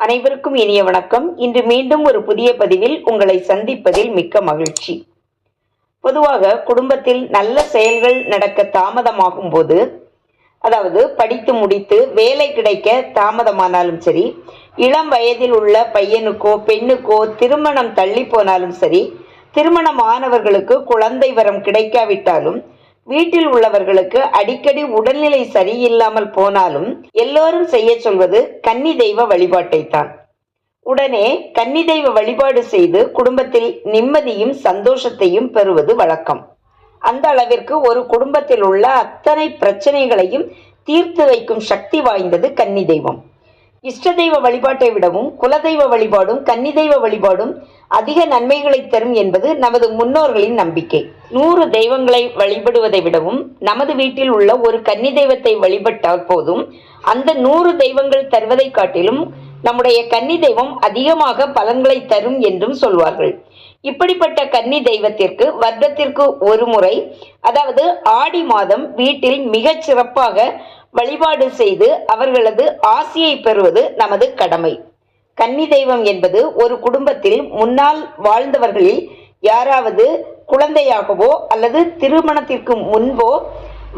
அனைவருக்கும் இனிய வணக்கம். இன்று மீண்டும் ஒரு புதிய பதிவில் உங்களை சந்திப்பதில் மிக்க மகிழ்ச்சி. பொதுவாக குடும்பத்தில் நல்ல செயல்கள் நடக்க தாமதமாகும் போது அதாவது படித்து முடித்து வேலை கிடைக்க தாமதமானாலும் சரி இளம் வயதில் உள்ள பையனுக்கோ பெண்ணுக்கோ திருமணம் தள்ளி போனாலும் சரி திருமணம் ஆனவர்களுக்கு குழந்தை வரம் கிடைக்காவிட்டாலும் வீட்டில் உள்ளவர்களுக்கு அடிக்கடி உடல்நிலை சரியில்லாமல் போனாலும் எல்லோரும் செய்ய சொல்வது கன்னி தெய்வ வழிபாட்டைத்தான். உடனே கன்னி தெய்வ வழிபாடு செய்து குடும்பத்தில் நிம்மதியும் சந்தோஷத்தையும் பெறுவது வழக்கம். அந்த அளவிற்கு ஒரு குடும்பத்தில் உள்ள அத்தனை பிரச்சனைகளையும் தீர்த்து வைக்கும் சக்தி வாய்ந்தது கன்னி தெய்வம் இஷ்ட தெய்வ வழிபாட்டை விடவும் குலதெய்வ வழிபாடும் கன்னி தெய்வ வழிபாடும் அதிக நன்மைகளை தரும் என்பது நமது முன்னோர்களின் நம்பிக்கை. நூறு தெய்வங்களை வழிபடுவதை விடவும் நமது வீட்டில் உள்ள ஒரு கன்னி தெய்வத்தை வழிபட்டால் போதும். அந்த நூறு தெய்வங்கள் தருவதை காட்டிலும் நம்முடைய கன்னி தெய்வம் அதிகமாக பலன்களை தரும் என்றும் சொல்வார்கள். இப்படிப்பட்ட கன்னி தெய்வத்திற்கு வருடத்திற்கு ஒரு முறை அதாவது ஆடி மாதம் வீட்டில் மிகச் சிறப்பாக வழிபாடு செய்து அவர்களது ஆசியை பெறுவது நமது கடமை. கன்னி தெய்வம் என்பது ஒரு குடும்பத்தில் முன்னால் வாழ்ந்தவர்களில் யாராவது குழந்தையாகவோ அல்லது திருமணத்திற்கு முன்போ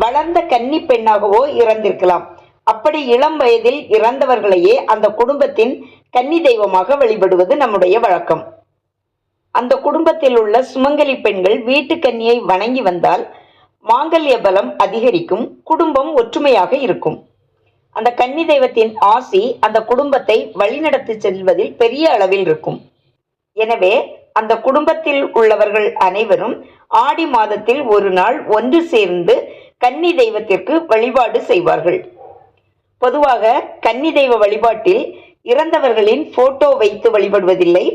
வளர்ந்த கன்னி பெண்ணாகவோ இறந்திருக்கலாம். அப்படி இளம் வயதில் இறந்தவர்களையே அந்த குடும்பத்தின் கன்னி தெய்வமாக வழிபடுவது நம்முடைய வழக்கம். அந்த குடும்பத்தில் உள்ள சுமங்கலி பெண்கள் வீட்டு கன்னியை வணங்கி வந்தால் மாங்கல்ய பலம் அதிகரிக்கும் குடும்பம் ஒற்றுமையாக இருக்கும். அந்த கன்னி தெய்வத்தின் ஆசி அந்த குடும்பத்தை வழிநடத்தி செல்வதில் பெரிய அளவில் இருக்கும். எனவே அந்த குடும்பத்தில் உள்ளவர்கள் அனைவரும் ஆடி மாதத்தில் ஒரு நாள் ஒன்று சேர்ந்து கன்னி தெய்வத்திற்கு வழிபாடு செய்வார்கள். பொதுவாக கன்னி தெய்வ வழிபாட்டில் இறந்தவர்களின் போட்டோ வைத்து வழிபடுவதில்லை.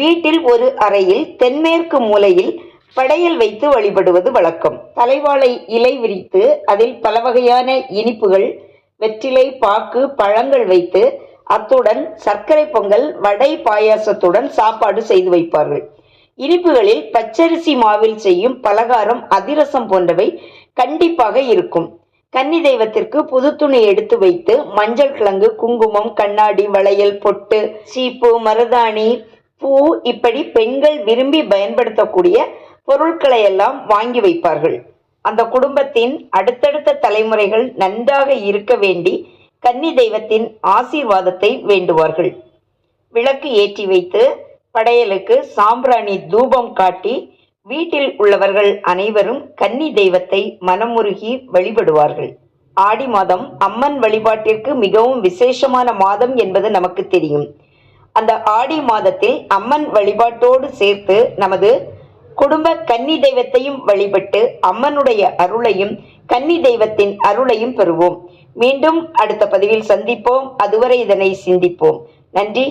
வீட்டில் ஒரு அறையில் தென்மேற்கு மூலையில் படையல் வைத்து வழிபடுவது வழக்கம். தலைவாழை இலை விரித்து அதில் பல வகையான இனிப்புகள் வெற்றிலை பாக்கு பழங்கள் வைத்து அத்துடன் சர்க்கரை பொங்கல் வடை பாயாசத்துடன் சாப்பாடு செய்து வைப்பார்கள். இனிப்புகளில் பச்சரிசி மாவில் செய்யும் பலகாரம் அதிரசம் போன்றவை கண்டிப்பாக இருக்கும். கன்னி தெய்வத்திற்கு புது துணி எடுத்து வைத்து மஞ்சள் கிழங்கு குங்குமம் கண்ணாடி வளையல் பொட்டு சீப்பு மருதாணி பூ இப்படி பெண்கள் விரும்பி பயன்படுத்தக்கூடிய பொருட்களை எல்லாம் வாங்கி வைப்பார்கள். அந்த குடும்பத்தின் அடுத்தடுத்த தலைமுறைகள் நன்றாக இருக்க வேண்டி கன்னி தெய்வத்தின் ஆசீர்வாதத்தை வேண்டுவார்கள். விளக்கு ஏற்றி வைத்து படையலுக்கு சாம்பிராணி தூபம் காட்டி வீட்டில் உள்ளவர்கள் அனைவரும் கன்னி தெய்வத்தை மனமுருகி வழிபடுவார்கள். ஆடி மாதம் அம்மன் வழிபாட்டிற்கு மிகவும் விசேஷமான மாதம் என்பது நமக்கு தெரியும். அந்த ஆடி மாதத்தில் அம்மன் வழிபாட்டோடு சேர்த்து நமது குடும்ப கன்னி தெய்வத்தையும் வழிபட்டு அம்மனுடைய அருளையும் கன்னி தெய்வத்தின் அருளையும் பெறுவோம். மீண்டும் அடுத்த பதிவில் சந்திப்போம். அதுவரை இதனை சிந்திப்போம். நன்றி.